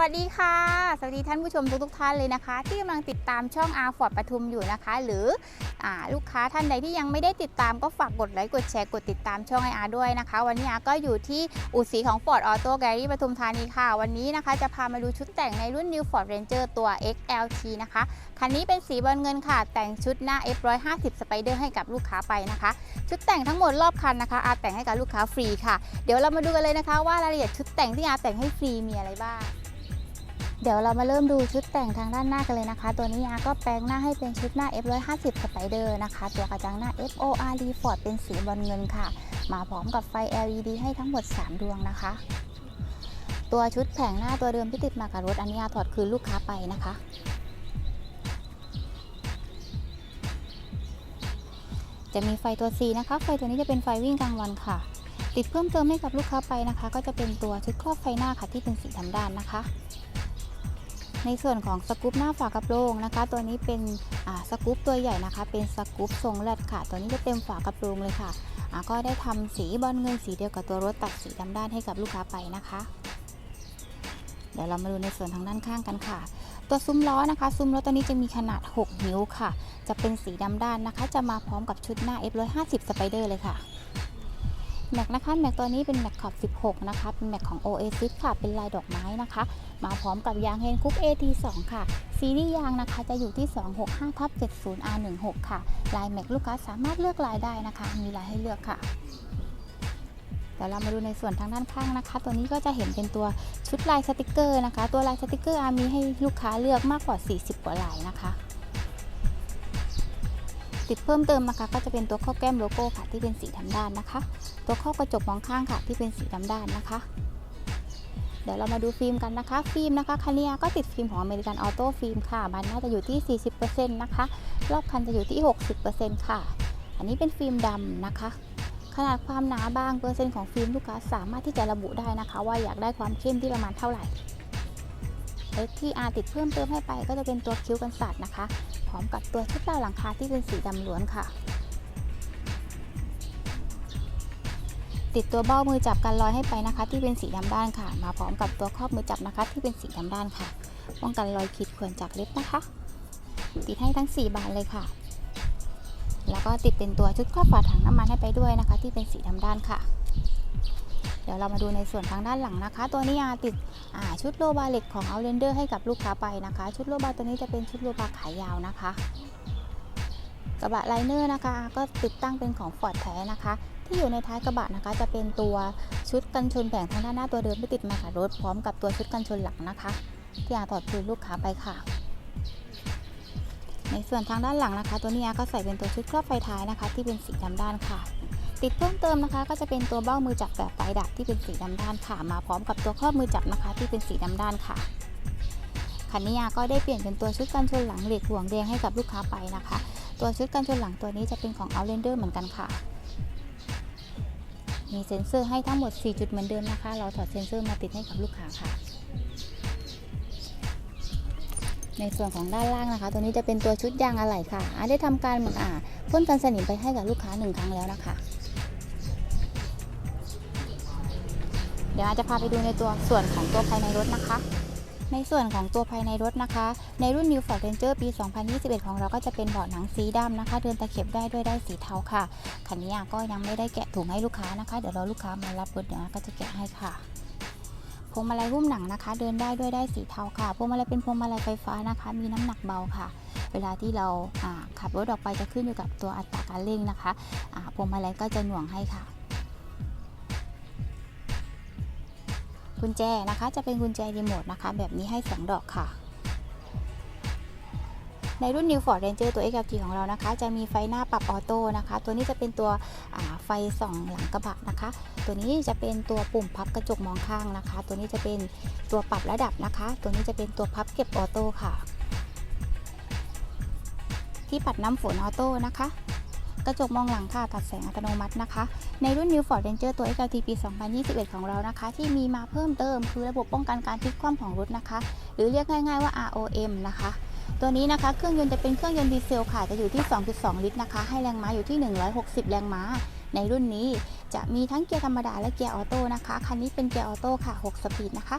วัสดีค่ะ สวัสดีท่านผู้ชมทุกทท่านเลยนะคะ ที่กำลังติดตามช่อง R Ford ปทุมอยู่นะคะ หรืออลูกค้าท่านใดที่ยังไม่ได้ติดตามก็ฝากกดไลค์กดแชร์กดติดตามช่องไออาร์ด้วยนะคะ วันนี้อาก็อยู่ที่อู่สีของ Ford Auto Gallery ปทุมธานีค่ะ วันนี้นะคะจะพามาดูชุดแต่งในรุ่น New Ford Ranger ตัว XLT นะคะคันนี้เป็นสีบอลเงินค่ะ แต่งชุดหน้า F150 Spider ให้กับลูกค้าไปนะคะ ชุดแต่งทั้งหมดรอบคันนะคะ อาแต่งให้กับลูกค้าฟรีค่ะ เดี๋ยวเรามาดูกันเลยนะคะ ว่ารายละเอียดชุดแต่งที่อาแต่งให้ฟรีมีอะไรบ้าง เดี๋ยวเรามาเริ่มดูชุดแต่งทางด้านหน้ากันเลยนะคะ ตัวนี้อาก็แปลงหน้าให้เป็นชุดหน้า F150 Spider นะคะ ตัวกระจังหน้า FORD Ford เป็นสีบอลเงินค่ะ มาพร้อมกับไฟ LED ให้ทั้งหมด 3 ดวงนะคะ ตัวชุดแผงหน้าตัวเดิมที่ติดมากับรถอันนี้อาถอดคืนลูกค้าไปนะคะ จะมีไฟตัว C นะคะ ไฟตัวนี้จะเป็นไฟวิ่งกลางวันค่ะ ติดเพิ่มเติมให้กับลูกค้าไปนะคะ ก็จะเป็นตัวชุดครอบไฟหน้าค่ะที่เป็นสีดำด้านนะคะ ในส่วนของสกูปหน้าฝากระโปรงนะคะ ตัวนี้เป็นสกูปตัวใหญ่นะคะ เป็นสกูปทรงแรดค่ะ ตัวนี้จะเต็มฝากระโปรงเลยค่ะก็ได้ทำสีบอลเงินสีเดียวกับตัวรถตัดสีดำด้านให้กับลูกค้าไปนะคะ เดี๋ยวเรามาดูในส่วนทางด้านข้างกันค่ะ ตัวซุ้มล้อนะคะซุ้มล้อตัวนี้จะมีขนาด 6 นิ้วค่ะ จะเป็นสีดำด้านนะคะ จะมาพร้อมกับชุดหน้า F150 Spider เลยค่ะ แม็กนะคะแม็กตัวนี้เป็นแม็กขอบ 16 นะคะ เป็นแม็กของ Oasis ค่ะ เป็นลายดอกไม้นะคะ มาพร้อมกับยางเฮนคุป AT2 ค่ะ ซีรีส์ยางนะคะจะอยู่ที่ 265ทับ70 R16 ค่ะ ลายแม็กลูกค้าสามารถเลือกลายได้นะคะ มีลายให้เลือกค่ะเดี๋ยวเรามาดูในส่วนทางด้านข้างนะคะ ตัวนี้ก็จะเห็นเป็นตัวชุดลายสติกเกอร์นะคะ ตัวลายสติกเกอร์อามีให้ลูกค้าเลือกมากกว่า 40 กว่าลายนะคะ ติดเพิ่มเติมนะคะก็จะเป็นตัวข้อแก้มโลโก้ค่ะที่เป็นสีดำด้านนะคะ ตัวข้อกระจกมองข้างค่ะที่เป็นสีดำด้านนะคะ เดี๋ยวเรามาดูฟิล์มกันนะคะ ฟิล์มนะคะคันนี้ก็ติดฟิล์มของอเมริกันออโต้ฟิล์มค่ะบานน้าจะอยู่ที่ 40%นะคะรอบคันจะอยู่ที่ 60%ค่ะ อันนี้เป็นฟิล์มดำนะคะ ขนาดความหนาบางเปอร์เซ็นต์ของฟิล์มลูกค้าสามารถที่จะระบุได้นะคะ ว่าอยากได้ความเข้มที่ประมาณเท่าไหร่ เล็กที่อาติดเพิ่มเติมให้ไป ก็จะเป็นตัวคิ้วกันสัตว์นะคะ พร้อมกับตัวชุดดาวหลังคาที่เป็นสีดำล้วนค่ะ ติดตัวเบ้ามือจับกันรอยให้ไปนะคะ ที่เป็นสีดำด้านค่ะ มาพร้อมกับตัวครอบมือจับนะคะ ที่เป็นสีดำด้านค่ะ ป้องกันรอยขีดข่วนจากเล็บนะคะ ติดให้ทั้ง 4 บานเลยค่ะ แล้วก็ติดเป็นตัวชุดครอบฝาถังน้ำมันให้ไปด้วยนะคะ ที่เป็นสีดำด้านค่ะ เดี๋ยวเรามาดูในส่วนทางด้านหลังนะคะ ตัวนี้อาติดชุดโลบาเหล็กของ Outlander ให้กับลูกค้าไปนะคะ ชุดโลบาตัวนี้จะเป็นชุดโลบาขายาวนะคะกระบะไลเนอร์นะคะ ก็ติดตั้งเป็นของ Ford แท้นะคะ ที่อยู่ในท้ายกระบะนะคะ จะเป็นตัวชุดกันชนแผงทางด้านหน้าตัวเดิมที่ติดมากับรถพร้อมกับตัวชุดกันชนหลังนะคะ ที่อาถอดคืนลูกค้าไปค่ะ ในส่วนทางด้านหลังนะคะ ตัวนี้อาก็ใส่เป็นตัวชุดครอบไฟท้ายนะคะ ที่เป็นสีดำด้านค่ะ ติดเพิ่มเติมนะคะ ก็จะเป็นตัวเบ้ามือจับแบบไฟดับที่เป็นสีดำด้านค่ะ มาพร้อมกับตัวครอบมือจับนะคะ ที่เป็นสีดำด้านค่ะคันนี้อาก็ได้เปลี่ยนเป็นตัวชุดกันชนหลังเหล็กห่วงแดงให้กับลูกค้าไปนะคะ ตัวชุดกันชนหลังตัวนี้จะเป็นของ Outlander เหมือนกันค่ะ มีเซ็นเซอร์ให้ทั้งหมด 4 จุดเหมือนเดิมนะคะ เราถอดเซ็นเซอร์มาติดให้กับลูกค้าค่ะในส่วนของด้านล่างนะคะ ตัวนี้จะเป็นตัวชุดยางอะไหล่ค่ะอาได้ทำการอ่าพ่นกันสนิมไปให้กับลูกค้าหนึ่งครั้งแล้วนะคะ เดี๋ยวอาจจะพาไปดูในตัวส่วนของตัวภายในรถนะคะ ในส่วนของตัวภายในรถนะคะ ในรุ่น New Ford Ranger ปี 2021 ของเราก็จะเป็นเบาะหนังสีดำนะคะ เดินตะเข็บได้ด้วยได้สีเทาค่ะ คันนี้ก็ยังไม่ได้แกะถุงให้ลูกค้านะคะ เดี๋ยวรอลูกค้ามารับรถเดี๋ยวก็จะแกะให้ค่ะพวงมาลัยหุ้มหนังนะคะ เดินได้ด้วยได้สีเทาค่ะพวงมาลัยเป็นพวงมาลัยไฟฟ้านะคะ มีน้ำหนักเบาค่ะ เวลาที่เราขับรถออกไปจะขึ้นอยู่กับตัวอัตราการเร่งนะคะพวงมาลัยก็จะหน่วงให้ค่ะ กุญแจนะคะ จะเป็นกุญแจรีโมทนะคะ แบบนี้ให้ 2 ดอกค่ะ ในรุ่น New Ford Ranger ตัว XLT ของเรานะคะ จะมีไฟหน้าปรับออโต้นะคะ ตัวนี้จะเป็นตัวไฟส่องหลังกระบะนะคะ ตัวนี้จะเป็นตัวปุ่มพับกระจกมองข้างนะคะ ตัวนี้จะเป็นตัวปรับระดับนะคะ ตัวนี้จะเป็นตัวพับเก็บออโต้ค่ะ ที่ปัดน้ำฝนออโต้นะคะ กระจกมองหลังค่ะตัดแสงอัตโนมัตินะคะ ในรุ่น New Ford Ranger ตัว XLT ปี 2021 ของเรานะคะ ที่มีมาเพิ่มเติมคือระบบป้องกันการพลิกคว่ำของรถนะคะ หรือเรียกง่ายๆว่า ROM นะคะ ตัวนี้นะคะเครื่องยนต์จะเป็นเครื่องยนต์ดีเซลค่ะจะอยู่ที่ 2.2 ลิตรนะคะ ให้แรงม้าอยู่ที่ 160 แรงม้า ในรุ่นนี้จะมีทั้งเกียร์ธรรมดาและเกียร์ออโต้นะคะคันนี้เป็นเกียร์ออโต้ค่ะ 6 สปีดนะคะ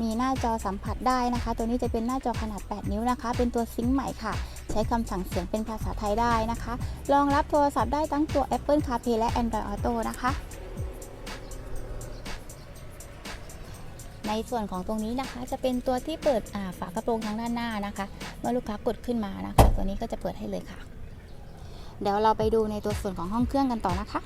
มีหน้าจอสัมผัสได้นะคะ ตัวนี้จะเป็นหน้าจอขนาด 8 นิ้วนะคะ เป็นตัวซิงค์ใหม่ค่ะ ใช้คำสั่งเสียงเป็นภาษาไทยได้นะคะ รองรับโทรศัพท์ได้ทั้งตัว Apple CarPlay และ Android Auto นะคะ ในส่วนของตรงนี้นะคะ จะเป็นตัวที่เปิดฝากระโปรงทางด้านหน้านะคะ เมื่อลูกค้ากดขึ้นมานะคะ ตัวนี้ก็จะเปิดให้เลยค่ะ เดี๋ยวเราไปดูในตัวส่วนของห้องเครื่องกันต่อนะคะ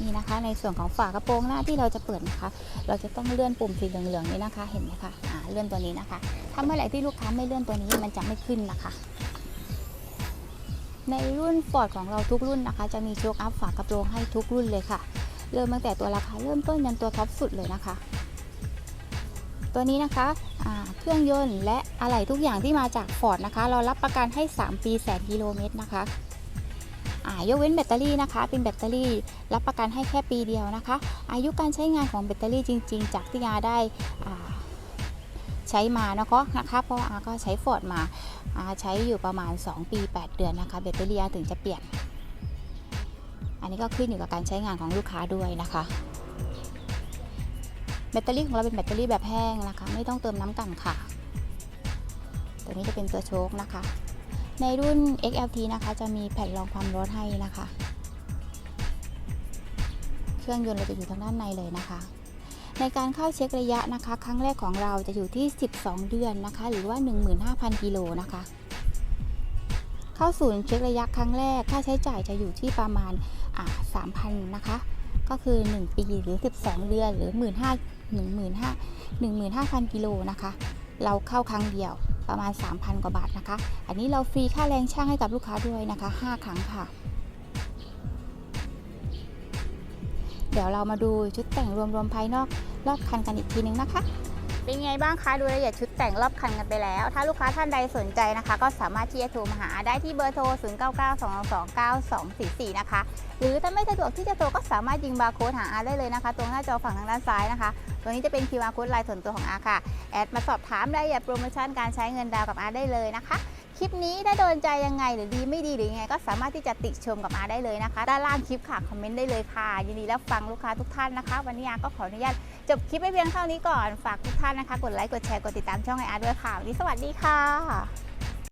นี่นะคะ ในส่วนของฝากระโปรงหน้าที่เราจะเปิดนะคะ เราจะต้องเลื่อนปุ่มสีเหลืองๆนี้นะคะ เห็นไหมคะอ่าเลื่อนตัวนี้นะคะถ้าเมื่อไหร่ที่ลูกค้าไม่เลื่อนตัวนี้มันจะไม่ขึ้นนะคะ ในรุ่น Ford ของเราทุกรุ่นนะคะ จะมีโชคอัพฝากระโปรงให้ทุกรุ่นเลยค่ะ เริ่มตั้งแต่ตัวราคาเริ่มต้นยันตัวท็อปสุดเลยนะคะ ตัวนี้นะคะเครื่องยนต์และอะไหล่ทุกอย่างที่มาจาก Ford นะคะ เรารับประกันให้ 3 ปีแสนกิโลเมตรนะคะ ยกเว้นแบตเตอรี่นะคะ เป็นแบตเตอรี่รับประกันให้แค่ปีเดียวนะคะ อายุการใช้งานของแบตเตอรี่จริง ๆ จากที่อาได้ใช้มานะคะนะคะเพราะอาก็ใช้ฟอร์ดมาอาใช้อยู่ประมาณ 2 ปี 8 เดือนนะคะแบตเตอรี่อาถึงจะเปลี่ยน อันนี้ก็ขึ้นอยู่กับการใช้งานของลูกค้าด้วยนะคะแบตเตอรี่ของเราเป็นแบตเตอรี่แบบแห้งนะคะ ไม่ต้องเติมน้ำกันค่ะ ตัวนี้จะเป็นตัวโชคนะคะ ในรุ่น XLT นะคะจะมีแผ่นรองความร้อนให้นะคะ เครื่องยนต์เราจะอยู่ทางด้านในเลยนะคะ ในการเข้าเช็คระยะนะคะ ครั้งแรกของเราจะอยู่ที่ 12 เดือนนะคะ หรือว่า 15,000 กิโลนะคะ เข้าศูนย์เช็คระยะครั้งแรก ค่าใช้จ่ายจะอยู่ที่ประมาณ3,000นะคะ ก็คือ 1 ปีหรือ 12 เดือนหรือ 1 5 0 0 0 15,000กิโลนะคะ เราเข้าครั้งเดียว ประมาณ 3,000 กว่าบาทนะคะ อันนี้เราฟรีค่าแรงช่างให้กับลูกค้าด้วยนะคะ 5 ครั้งค่ะ เดี๋ยวเรามาดูชุดแต่งรวมๆภายนอกรอบคันกันอีกทีนึงนะคะ เป็นไงบ้างคะดูรายละเอียดชุดแต่งรอบคันกันไปแล้ว ถ้าลูกค้าท่านใดสนใจนะคะ ก็สามารถที่จะโทรมาหาได้ที่เบอร์โทร 0992229244 นะคะ หรือถ้าไม่สะดวกที่จะโทรก็สามารถยิงบาร์โค้ดหาอาร์ได้เลยนะคะ ตรงหน้าจอฝั่งทางด้านซ้ายนะคะ ตัวนี้จะเป็น QR code ไลน์ส่วนตัวของอาร์ค่ะ แอดมาสอบถามรายละเอียดโปรโมชั่นการใช้เงินดาวกับอาร์ได้เลยนะคะ คลิปนี้ถ้าโดนใจยังไงหรือดีไม่ดีหรือยังไง ก็สามารถที่จะติชมกับอาได้เลยนะคะ ด้านล่างคลิปค่ะคอมเมนต์ได้เลยค่ะยินดีรับฟังลูกค้าทุกท่านนะคะ วันนี้อาก็ขออนุญาตจบคลิปไปเพียงเท่านี้ก่อนฝากทุกท่านนะคะ กดไลค์กดแชร์กดติดตามช่องไออาร์ด้วยค่ะวันนี้สวัสดีค่ะ